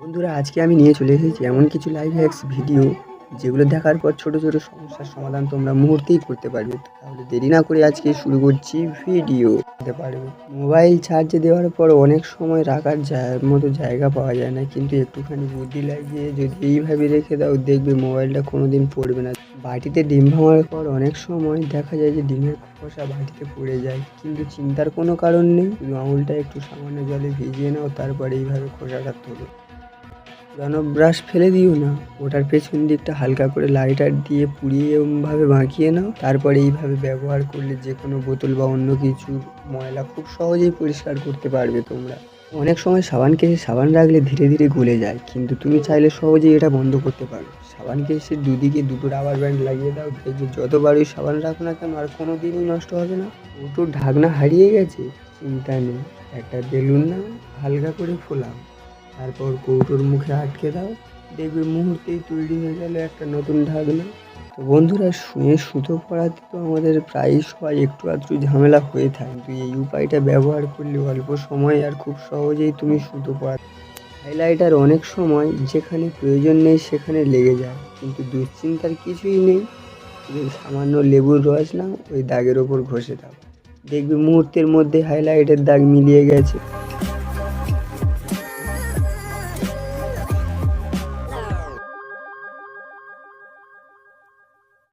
বন্ধুরা, আজকে আমি নিয়ে চলে এসেছি এমন কিছু লাইভ হ্যাক্স ভিডিও যেগুলো দেখার পর ছোট ছোট সমস্যার সমাধান তোমরা মুহূর্তেই করতে পারবে। তাহলে দেরি না করে আজকে শুরু করছি ভিডিও করতে পারবে। মোবাইল চার্জে দেওয়ার পর অনেক সময় রাখার মতো জায়গা পাওয়া যায় না, কিন্তু একটুখানি বুদ্ধি লাগিয়ে যদি এইভাবে রেখে দাও, দেখবে মোবাইলটা কোনোদিন পড়বে না। বাটিতে ডিম ভাঙার পর অনেক সময় দেখা যায় যে ডিমের খোসা বাটিতে পড়ে যায়, কিন্তু চিন্তার কোনো কারণ নেই। আঙুলটা একটু সামান্য জলে ভিজিয়ে নাও, তারপরে এইভাবে খোসাটা তোলো। ব্রাশ ফেলে দিও না। ওটার পেছন দিকটা হালকা করে লাইটার দিয়ে পুড়িয়ে এরমভাবে বাঁকিয়ে নাও। তারপরে এইভাবে ব্যবহার করলে যে কোনো বোতল বা অন্য কিছুর ময়লা খুব সহজেই পরিষ্কার করতে পারবে তোমরা। অনেক সময় সাবান কেসে সাবান রাখলে ধীরে ধীরে গলে যায়, কিন্তু তুমি চাইলে সহজেই এটা বন্ধ করতে পারো। সাবান কেসের দুদিকে দুটো রাবার ব্যান্ড লাগিয়ে দাও, দেখবে যতবারই সাবান রাখো না কেন আর কোনো দিনই নষ্ট হবে না। ওটুর ঢাকনা হারিয়ে গেছে, চিন্তা নেই। একটা বেলুন নাও, হালকা করে ফোলাও। তারপর কৌটোর মুখে আটকে দাও। দেখবে মুহূর্তেই তৈরি হয়ে গেল একটা নতুন ঢাকনা। তো বন্ধুরা, শুয়ে সুতো পড়াতে তো আমাদের প্রায়ই সবাই একটু আধটু ঝামেলা হয়ে থাকে কিন্তু এই উপায়টা ব্যবহার করলে অল্প সময় আর খুব সহজেই তুমি সুতো পড়াতে হাইলাইটার অনেক সময় যেখানে প্রয়োজন নেই সেখানে লেগে যায়। কিন্তু দুশ্চিন্তার কিছুই নেই। সামান্য লেবুর রস নাও, ওই দাগের ওপর ঘষে দাও। দেখবে মুহূর্তের মধ্যে হাইলাইটের দাগ মিলিয়ে গেছে।